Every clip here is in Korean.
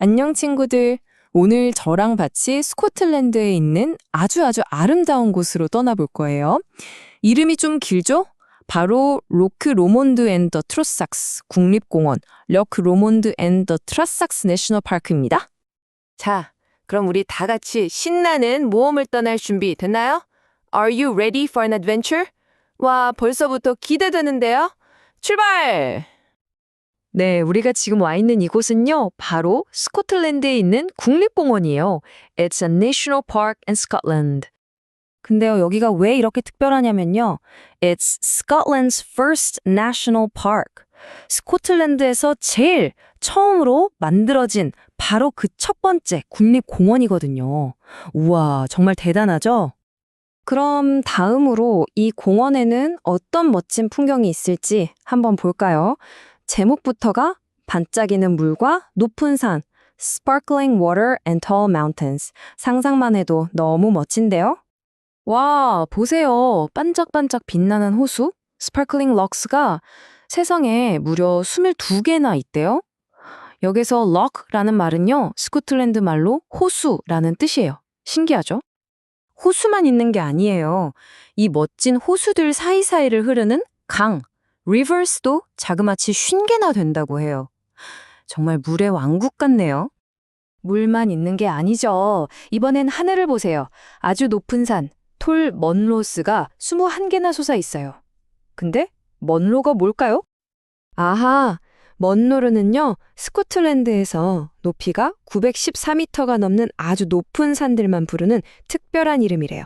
안녕 친구들. 오늘 저랑 같이 스코틀랜드에 있는 아주 아주 아름다운 곳으로 떠나볼 거예요. 이름이 좀 길죠? 바로 로크 로몬드 앤 더 트로삭스 국립공원 럭 로몬드 앤 더 트라삭스 내셔널 파크입니다. 자, 그럼 우리 다 같이 신나는 모험을 떠날 준비 됐나요? Are you ready for an adventure? 와, 벌써부터 기대되는데요? 출발! 네, 우리가 지금 와 있는 이곳은요, 바로 스코틀랜드에 있는 국립공원이에요. It's a national park in Scotland. 근데요, 여기가 왜 이렇게 특별하냐면요. It's Scotland's first national park. 스코틀랜드에서 제일 처음으로 만들어진 바로 그 첫 번째 국립공원이거든요. 우와, 정말 대단하죠? 그럼 다음으로 이 공원에는 어떤 멋진 풍경이 있을지 한번 볼까요? 제목부터가 반짝이는 물과 높은 산, sparkling water and tall mountains. 상상만 해도 너무 멋진데요? 와, 보세요. 반짝반짝 빛나는 호수, 스파클링 럭스가 세상에 무려 22개나 있대요. 여기서 럭라는 말은요, 스코틀랜드 말로 호수라는 뜻이에요. 신기하죠? 호수만 있는 게 아니에요. 이 멋진 호수들 사이사이를 흐르는 강, 리버스도 자그마치 50개나 된다고 해요. 정말 물의 왕국 같네요. 물만 있는 게 아니죠. 이번엔 하늘을 보세요. 아주 높은 산, 톨 먼로스가 21개나 솟아 있어요. 근데 먼로가 뭘까요? 아하, 먼로르는요, 스코틀랜드에서 높이가 914m가 넘는 아주 높은 산들만 부르는 특별한 이름이래요.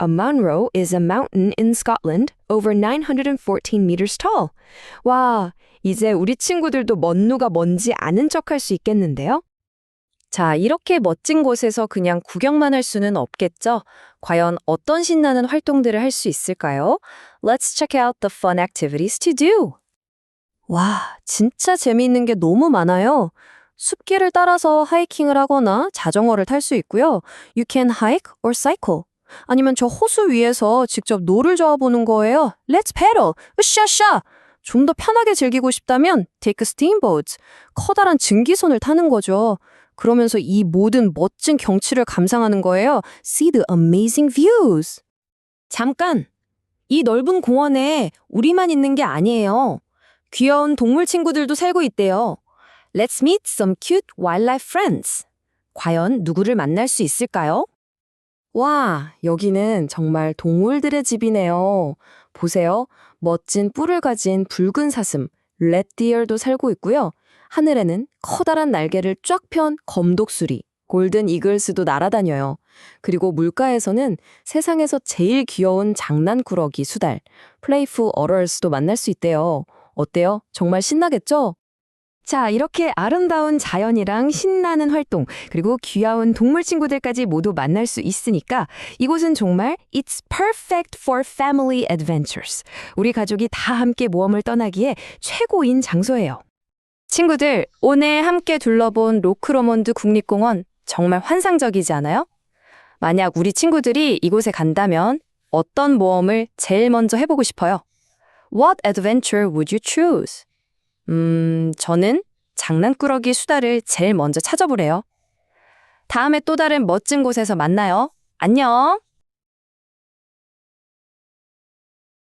A Munro is a mountain in Scotland over 914 meters tall. 와, 이제 우리 친구들도 먼루가 뭔지 아는 척할 수 있겠는데요? 자, 이렇게 멋진 곳에서 그냥 구경만 할 수는 없겠죠? 과연 어떤 신나는 활동들을 할 수 있을까요? Let's check out the fun activities to do. 와, 진짜 재미있는 게 너무 많아요. 숲길을 따라서 하이킹을 하거나 자전거를 탈 수 있고요. You can hike or cycle. 아니면 저 호수 위에서 직접 노를 저어보는 거예요. Let's pedal. 으쌰쌰. 좀 더 편하게 즐기고 싶다면 take a steamboat. 커다란 증기선을 타는 거죠. 그러면서 이 모든 멋진 경치를 감상하는 거예요. See the amazing views. 잠깐! 이 넓은 공원에 우리만 있는 게 아니에요. 귀여운 동물 친구들도 살고 있대요. Let's meet some cute wildlife friends. 과연 누구를 만날 수 있을까요? 와, 여기는 정말 동물들의 집이네요. 보세요. 멋진 뿔을 가진 붉은 사슴, 렛디얼도 살고 있고요. 하늘에는 커다란 날개를 쫙 편 검독수리, 골든 이글스도 날아다녀요. 그리고 물가에서는 세상에서 제일 귀여운 장난꾸러기 수달, 플레이프 어럴스도 만날 수 있대요. 어때요? 정말 신나겠죠? 자, 이렇게 아름다운 자연이랑 신나는 활동, 그리고 귀여운 동물 친구들까지 모두 만날 수 있으니까 이곳은 정말 It's perfect for family adventures. 우리 가족이 다 함께 모험을 떠나기에 최고인 장소예요. 친구들, 오늘 함께 둘러본 로크로몬드 국립공원 정말 환상적이지 않아요? 만약 우리 친구들이 이곳에 간다면 어떤 모험을 제일 먼저 해보고 싶어요? What adventure would you choose? 음, 저는 장난꾸러기 수다를 제일 먼저 찾아보래요. 다음에 또 다른 멋진 곳에서 만나요. 안녕!